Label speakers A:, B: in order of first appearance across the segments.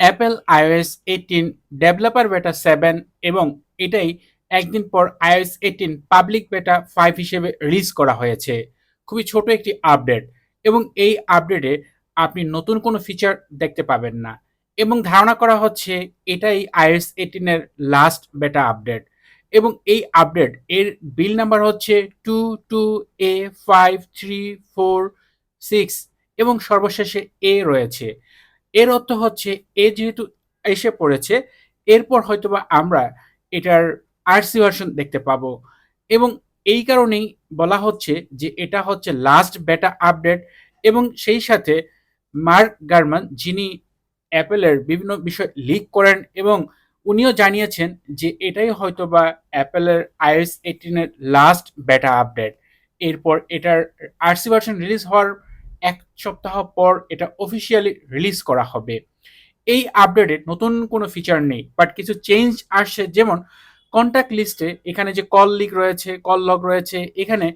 A: Apple iOS eighteen developer beta seven এবং এটাই একদিন পর iOS eighteen public beta five হিসেবে রিলিজ করা হয়েছে। খুবই ছোট একটি আপডেট এবং এই আপডেটে আপনি নতুন কোনো ফিচার দেখতে পাবেন না। এবং ধারণা করা হচ্ছে এটাই আইওএস এইটিনের লাস্ট বেটা আপডেট এবং এই আপডেট এর বিল নাম্বার হচ্ছে two two A five three four six এবং সর্বশেষে এ রয়েছে। এর অর্থ হচ্ছে এ যেহেতু এসে পড়েছে, এরপর হয়তোবা আমরা এটার আরসি ভার্সন দেখতে পাবো। এবং এই কারণেই বলা হচ্ছে যে এটা হচ্ছে লাস্ট বেটা আপডেট এবং সেই সাথে মার্ক গার্মান যিনি অ্যাপেলের বিভিন্ন বিষয় লিক করেন এবং উনিও জানিয়েছেন যে এটাই হয়তোবা অ্যাপেলের আইএস এইটিনের লাস্ট বেটা আপডেট। এরপর এটার আরসি ভার্সন রিলিজ হওয়ার এক সপ্তাহ পর এটা অফিসিয়ালি রিলিজ করা হবে। এই আপডেটে নতুন কোনো ফিচার নেই বাট কিছু চেঞ্জ আসছে। যেমন কন্ট্যাক্ট লিস্টে এখানে যে কল লিক রয়েছে কল লগ রয়েছে, এখানে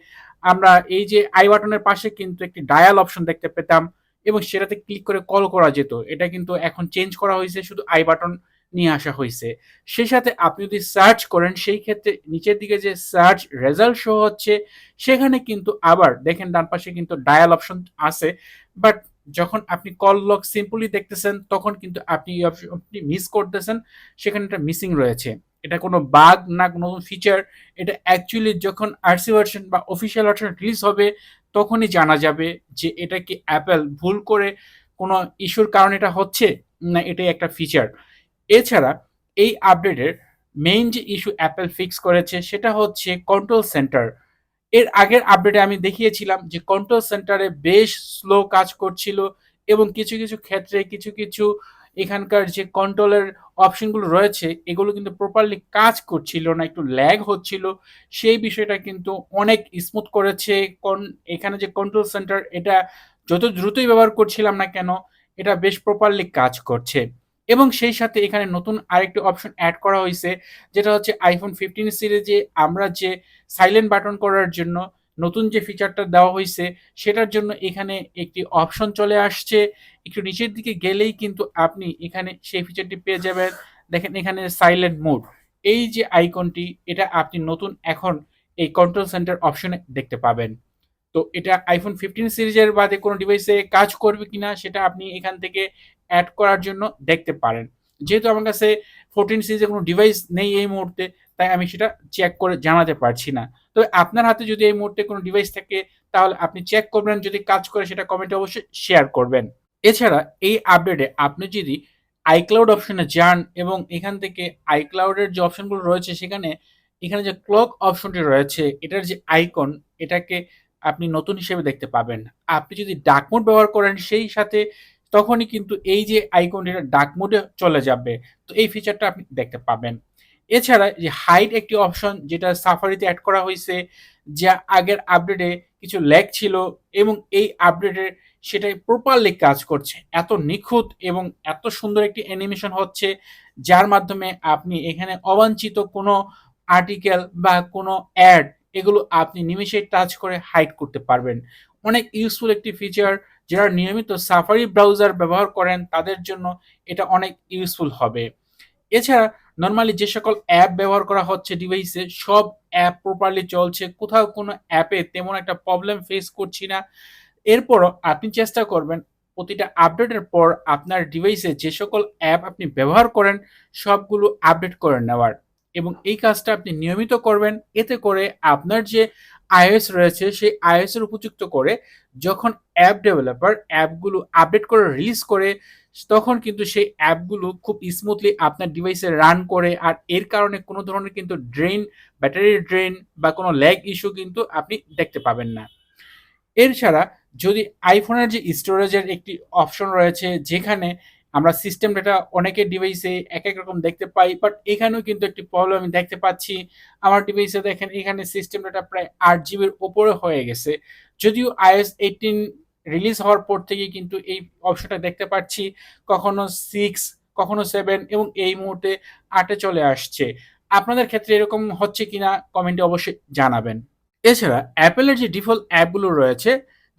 A: আমরা এই যে আই বাটনের পাশে কিন্তু একটি ডায়াল অপশন দেখতে পেতাম এবং সেটাতে ক্লিক করে কল করা যেত। এটা কিন্তু এখন চেঞ্জ করা হয়েছে, শুধু আই বাটন নিয়ে আসা হয়েছে। সেই সাথে আপনি যদি সার্চ করেন, সেই ক্ষেত্রে নিচের দিকে যে সার্চ রেজাল্ট শো হচ্ছে, সেখানে কিন্তু আবার দেখেন ডান পাশে কিন্তু ডায়াল অপশন আছে। বাট যখন আপনি কল লগ সিম্পলি দেখতেছেন, তখন কিন্তু আপনি এই অপশনটি মিস করতেছেন, সেখানে এটা মিসিং রয়েছে। এটা কোনো বাগ না কোনো ফিচার এটা অ্যাকচুয়ালি যখন আরসি ভার্সন বা অফিসিয়াল ভার্সন রিলিজ হবে, তখনই জানা যাবে যে এটা কি অ্যাপেল ভুল করে কোনো ইস্যুর কারণে এটা হচ্ছে, না এটাই একটা ফিচার এছাড়া এই আপডেটের মেইন যে ইস্যু অ্যাপেল ফিক্স করেছে, সেটা হচ্ছে কন্ট্রোল সেন্টার এর আগের আপডেটে আমি দেখিয়েছিলাম যে কন্ট্রোল সেন্টারে বেশ স্লো কাজ করছিল এবং কিছু কিছু ক্ষেত্রে কিছু কিছু এখানকার যে কন্ট্রোলের অপশনগুলো রয়েছে, এগুলো কিন্তু প্রপারলি কাজ করছিল না, একটু ল্যাগ হচ্ছিল। সেই বিষয়টা কিন্তু অনেক স্মুথ করেছে। এখানে যে কন্ট্রোল সেন্টার এটা যত দ্রুতই ব্যবহার করছিলাম না কেন, এটা বেশ প্রপারলি কাজ করছে। এবং সেই সাথে এখানে নতুন আরেকটি অপশন অ্যাড করা হয়েছে, যেটা হচ্ছে আইফোন ফিফটিন সিরিজে আমরা যে সাইলেন্ট বাটন করার জন্য নতুন যে ফিচারটা দেওয়া হয়েছে, সেটার জন্য এখানে একটি অপশন চলে আসছে। একটু নিচের দিকে গেলেই কিন্তু আপনি এখানে সেই ফিচারটি পেয়ে যাবেন। দেখেন এখানে সাইলেন্ট মোড এই যে আইকনটি এটা আপনি নতুন এখন এই কন্ট্রোল সেন্টার অপশনে দেখতে পাবেন। তো এটা আইফোন ফিফটিন সিরিজের বাদে কোনো ডিভাইসে কাজ করবে কিনা সেটা আপনি এখান থেকে অ্যাড করার জন্য দেখতে পারেন। যেহেতু আমার কাছে ফোরটিন সিরিজে কোনো ডিভাইস নেই এই মুহূর্তে, তাই আমি সেটা চেক করে জানাতে পারছি না। তবে আপনার হাতে যদি এই মুহূর্তে কোনো ডিভাইস থাকে, তাহলে আপনি চেক করবেন, যদি কাজ করে সেটা কমেন্টে অবশ্যই শেয়ার করবেন। এছাড়া এই আপডেটে আপনি যদি আইক্লাউড অপশনে যান এবং এখান থেকে আইক্লাউডের যে অপশনগুলো রয়েছে সেখানে, এখানে যে ক্লক অপশনটি রয়েছে, এটার যে আইকন এটাকে আপনি নতুন হিসেবে দেখতে পাবেন। আপনি যদি ডাক মোড ব্যবহার করেন সেই সাথে, তখনই কিন্তু এই যে আইকনটি ডাক মোডে চলে যাবে। তো এই ফিচারটা আপনি দেখতে পাবেন। এছাড়া যে হাইট একটি অপশন যেটা সাফারিতে অ্যাড করা হয়েছে, যা আগের আপডেটে কিছু ল্যাগ ছিল এবং এই আপডেটে সেটাই প্রপারলি কাজ করছে। এত নিখুঁত এবং এত সুন্দর একটি অ্যানিমেশন হচ্ছে, যার মাধ্যমে আপনি এখানে অবাঞ্ছিত কোনো আর্টিকেল বা কোনো অ্যাড এগুলো আপনি নিমেষে টাচ করে হাইড করতে পারবেন। অনেক ইউজফুল একটি ফিচার যারা নিয়মিত সাফারি ব্রাউজার ব্যবহার করেন, তাদের জন্য এটা অনেক ইউজফুল হবে। এছাড়া নর্মালি যে সকল অ্যাপ ব্যবহার করা হচ্ছে ডিভাইসে সব অ্যাপ প্রপারলি চলছে, কোথাও কোনো অ্যাপে তেমন একটা প্রবলেম ফেস করছি না। এরপরও আপনি চেষ্টা করবেন প্রতিটা আপডেটের পর আপনার ডিভাইসে যে সকল অ্যাপ আপনি ব্যবহার করেন, সবগুলো আপডেট করে নেওয়ার। এবং এই কাজটা আপনি নিয়মিত করবেন। এতে করে আপনার যে আইওএস রয়েছে, সেই আইওএস এর উপযুক্ত করে যখন অ্যাপ ডেভেলপার অ্যাপগুলো আপডেট করে রিলিজ করে, তখন কিন্তু সেই অ্যাপগুলো খুব স্মুথলি আপনার ডিভাইসে রান করে। আর এর কারণে কোনো ধরনের কিন্তু ড্রেন ব্যাটারির ড্রেন বা কোনো ল্যাগ ইস্যু কিন্তু আপনি দেখতে পাবেন না। এর ছাড়া যদি আইফোনের যে স্টোরেজের একটি অপশন রয়েছে, যেখানে আমরা সিস্টেম ডেটা অনেকের ডিভাইসে এক এক রকম দেখতে পাই বাট এখানেও কিন্তু একটি প্রবলেম আমি দেখতে পাচ্ছি। আমার ডিভাইসে দেখেন, এখানে সিস্টেম ডেটা প্রায় আট জিবির ওপরে হয়ে গেছে। যদিও আইএস এইটিন রিলিজ হওয়ার পর থেকে কিন্তু এই অপশনটা দেখতে পাচ্ছি, কখনো সিক্স কখনো সেভেন এবং এই মুহূর্তে আটে চলে আসছে। আপনাদের ক্ষেত্রে এরকম হচ্ছে কিনা কমেন্টে অবশ্যই জানাবেন। এছাড়া অ্যাপেলের যে ডিফল্ট অ্যাপগুলো রয়েছে,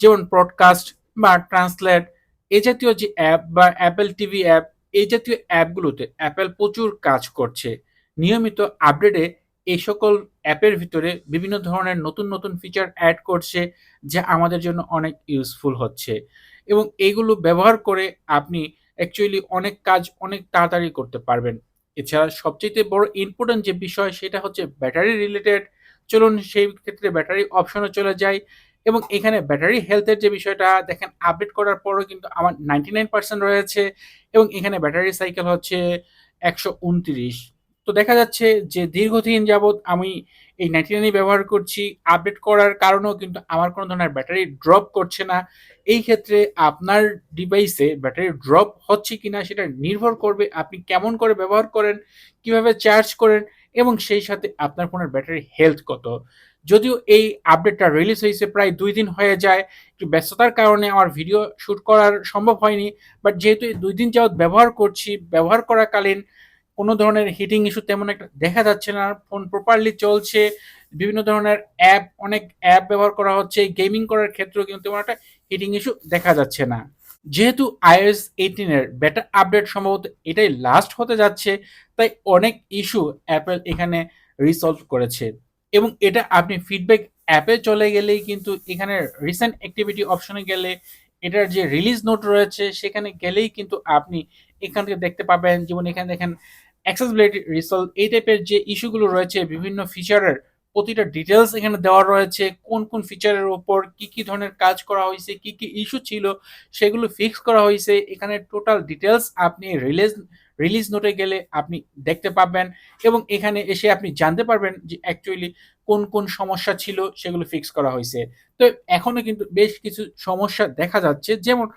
A: যেমন ব্রডকাস্ট বা ট্রান্সলেট এ জাতীয় যে অ্যাপ বা অ্যাপেল টিভি অ্যাপ এই জাতীয় অ্যাপগুলোতে অ্যাপেল প্রচুর কাজ করছে। নিয়মিত আপডেটে এই সকল অ্যাপের ভিতরে বিভিন্ন ধরনের নতুন নতুন ফিচার অ্যাড করছে, যা আমাদের জন্য অনেক ইউজফুল হচ্ছে। এবং এইগুলো ব্যবহার করে আপনি অ্যাকচুয়ালি অনেক কাজ অনেক তাড়াতাড়ি করতে পারবেন। এছাড়া সবচেয়ে বড় ইম্পর্টেন্ট যে বিষয়, সেটা হচ্ছে ব্যাটারি রিলেটেড চলুন সেই ক্ষেত্রে ব্যাটারি অপশনে চলে যাই। এবং এখানে ব্যাটারি হেলথের যে বিষয়টা, দেখেন আপডেট করার পরও কিন্তু আমার নাইনটি নাইন পার্সেন্ট রয়েছে এবং এখানে ব্যাটারি সাইকেল হচ্ছে একশো উনত্রিশ। তো দেখা যাচ্ছে যে দীর্ঘদিন যাবৎ আমি এই নাইনটি ব্যবহার করছি আপডেট করার কারণেও কিন্তু আমার কোনো ধরনের ব্যাটারি ড্রপ করছে না। এই ক্ষেত্রে আপনার ডিভাইসে ব্যাটারি ড্রপ হচ্ছে কি না সেটা নির্ভর করবে আপনি কেমন করে ব্যবহার করেন, কীভাবে চার্জ করেন এবং সেই সাথে আপনার ফোনের ব্যাটারি হেলথ কত। যদিও এই আপডেটটা রিলিজ হয়েছে প্রায় দুই দিন হয়ে যায়, একটু ব্যস্ততার কারণে আমার ভিডিও শ্যুট করার সম্ভব হয়নি বাট যেহেতু দুই দিন যাবৎ ব্যবহার করছি, ব্যবহার করাকালীন কোনো ধরনের হিটিং ইস্যু তেমন একটা দেখা যাচ্ছে না ফোন প্রপারলি চলছে, বিভিন্ন ধরনের অ্যাপ অনেক অ্যাপ ব্যবহার করা হচ্ছে গেমিং করার ক্ষেত্রেও কিন্তু তেমন একটা হিটিং ইস্যু দেখা যাচ্ছে না। যেহেতু আইএস এইটিনের বেটা আপডেট সম্ভবত এটাই লাস্ট হতে যাচ্ছে, তাই অনেক ইস্যু অ্যাপেল এখানে রিসলভ করেছে। এবং এটা আপনি ফিডব্যাক অ্যাপে চলে গেলেই কিন্তু এখানে রিসেন্ট অ্যাক্টিভিটি অপশনে গেলে এটার যে রিলিজ নোট রয়েছে, সেখানে গেলেই কিন্তু আপনি এখান থেকে দেখতে পাবেন। যেমন এখানে দেখেন অ্যাক্সেসিবিলিটি রিসলভ এই টাইপের যে ইস্যুগুলো রয়েছে, বিভিন্ন ফিচারের প্রতিটা ডিটেলস এখানে দেওয়া রয়েছে। কোন কোন ফিচারের ওপর কি কি ধরনের কাজ করা হয়েছে, কি কি ইস্যু ছিল, সেগুলো ফিক্স করা হয়েছে। এখানে টোটাল ডিটেলস আপনি রিলিজ রিলিজ নোটে গেলে আপনি দেখতে পাবেন এবং এখানে এসে আপনি জানতে পারবেন যে অ্যাকচুয়ালি কোন কোন সমস্যা ছিল সেগুলো ফিক্স করা হয়েছে। তো এখনও কিন্তু বেশ কিছু সমস্যা দেখা যাচ্ছে, যেমন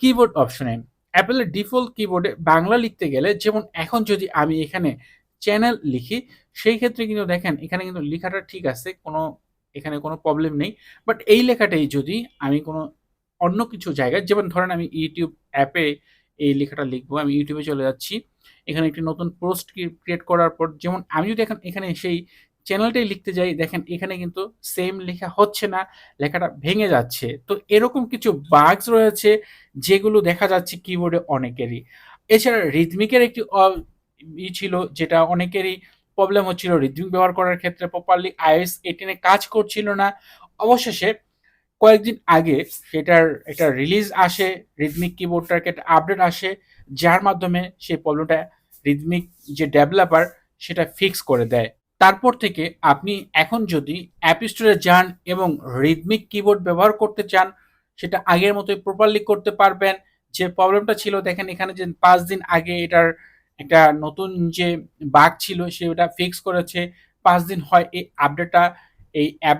A: কিবোর্ড অপশনে অ্যাপেলের ডিফল্ট কিবোর্ডে বাংলা লিখতে গেলে যেমন এখন যদি আমি এখানে চ্যানেল লিখি, সেই ক্ষেত্রে কিন্তু দেখেন এখানে কিন্তু লেখাটা ঠিক আছে, কোনো, এখানে কোনো প্রবলেম নেই। বাট এই লেখাটাই যদি আমি কোনো অন্য কিছু জায়গায়, যেমন ধরেন আমি ইউটিউব অ্যাপে এই লেখাটা লিখব। আমি ইউটিউবে চলে যাচ্ছি। এখানে একটি নতুন পোস্ট ক্রিয়েট করার পর যেমন আমি যদি এখন এখানে সেই চ্যানেলটাই লিখতে যাই, দেখেন এখানে কিন্তু সেম লেখা হচ্ছে না, লেখাটা ভেঙে যাচ্ছে। তো এরকম কিছু বাগস রয়েছে যেগুলো দেখা যাচ্ছে কিবোর্ডে অনেকেরই। এছাড়া রিদমিকের একটি ই ছিল যেটা অনেকেরই প্রবলেম হচ্ছিল। রিদমিক ব্যবহার করার ক্ষেত্রে প্রপারলি আইএস এটিনে কাজ করছিল না। অবশেষে কয়েকদিন আগে সেটার একটা রিলিজ আসে রিদমিক কিবোর্ডটার একটা আপডেট আসে, যার মাধ্যমে সেই প্রবলেমটা রিদমিক যে ডেভেলপার সেটা ফিক্স করে দেয়। তারপর থেকে আপনি এখন যদি অ্যাপ স্টোরে যান এবং রিদমিক কিবোর্ড ব্যবহার করতে চান, সেটা আগের মতোই প্রপারলি করতে পারবেন। যে প্রবলেমটা ছিল, দেখেন এখানে যে পাঁচ দিন আগে এটার একটা নতুন যে বাঘ ছিল, সেটা ফিক্স করেছে। পাঁচ দিন হয় এই আপডেটটা এই অ্যাপ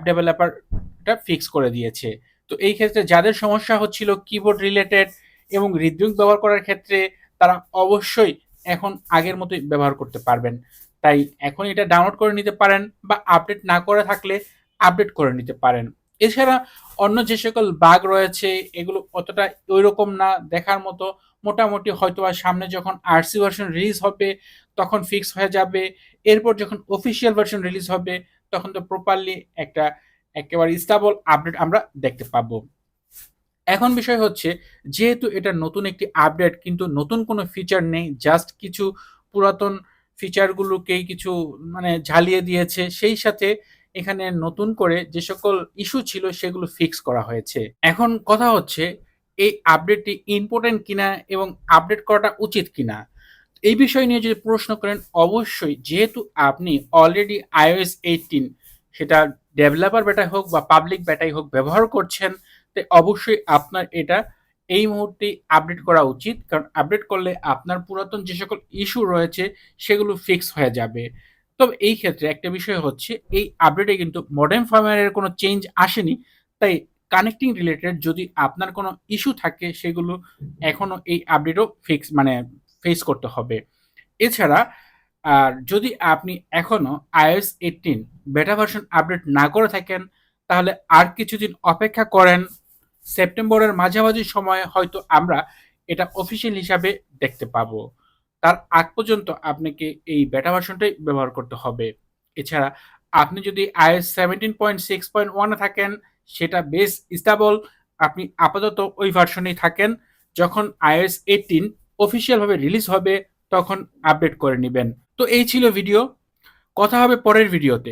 A: ডেভেলপারটা ফিক্স করে দিয়েছে। তো এই ক্ষেত্রে যাদের সমস্যা হচ্ছিল কিবোর্ড রিলেটেড এবং হৃদরোগ ব্যবহার করার ক্ষেত্রে তারা অবশ্যই এখন আগের মতোই ব্যবহার করতে পারবেন। তাই এখন এটা ডাউনলোড করে নিতে পারেন বা আপডেট না করে থাকলে আপডেট করে নিতে পারেন। এছাড়া অন্য যে সকল বাগ রয়েছে, এগুলো অতটা ওই রকম না দেখার মতো। মোটামুটি হয়তো আর সামনে যখন আরসি ভার্সন রিলিজ হবে, তখন ফিক্স হয়ে যাবে। এরপর যখন অফিসিয়াল ভার্সন রিলিজ হবে, তখন তো প্রপারলি একটা একেবারে স্টাবল আপডেট আমরা দেখতে পাবো। এখন বিষয় হচ্ছে, যেহেতু এটা নতুন একটি আপডেট, কিন্তু নতুন কোনো ফিচার নেই জাস্ট কিছু পুরাতন ফিচারগুলোকেই কিছু মানে ঝালিয়ে দিয়েছে, সেই সাথে এখানে নতুন করে যে সকল ইস্যু ছিল সেগুলো ফিক্স করা হয়েছে। এখন কথা হচ্ছে, এই আপডেটটি ইম্পর্টেন্ট কিনা এবং আপডেট করাটা উচিত কিনা? এই বিষয় নিয়ে যদি প্রশ্ন করেন, অবশ্যই যেহেতু আপনি অলরেডি আইওএস এইটিন সেটা ডেভেলপার ব্যাটাই হোক বা পাবলিক ব্যাটাই হোক ব্যবহার করছেন তাই অবশ্যই আপনার এটা এই মুহূর্তে আপডেট করা উচিত। কারণ আপডেট করলে আপনার পুরাতন যে সকল ইস্যু রয়েছে, সেগুলো ফিক্স হয়ে যাবে। তবে এই ক্ষেত্রে একটা বিষয় হচ্ছে, এই আপডেটে কিন্তু মডার্ন ফার্মওয়্যারের কোনো চেঞ্জ আসেনি। তাই কানেক্টিং রিলেটেড যদি আপনার কোনো ইস্যু থাকে, সেগুলো এখনও এই আপডেটও ফিক্স মানে ফেস করতে হবে। এছাড়া, আর যদি আপনি এখনও iOS eighteen beta version update না করে থাকেন, তাহলে আর কিছুদিন অপেক্ষা করেন। সেপ্টেম্বরের মাঝামাঝি সময়ে হয়তো আমরা এটা অফিসিয়াল হিসাবে দেখতে পাবো। তার আগ পর্যন্ত আপনাকে এই বেটা ভার্সনটাই ব্যবহার করতে হবে। এছাড়া আপনি যদি iOS seventeen point six point ওয়ানে থাকেন, সেটা বেশ স্টেবল আপনি আপাতত ওই ভার্সনেই থাকেন। যখন আইএস এইটিন অফিসিয়ালভাবে রিলিজ হবে, তখন আপডেট করে নেবেন। তো এই ছিল ভিডিও কথা হবে পরের ভিডিওতে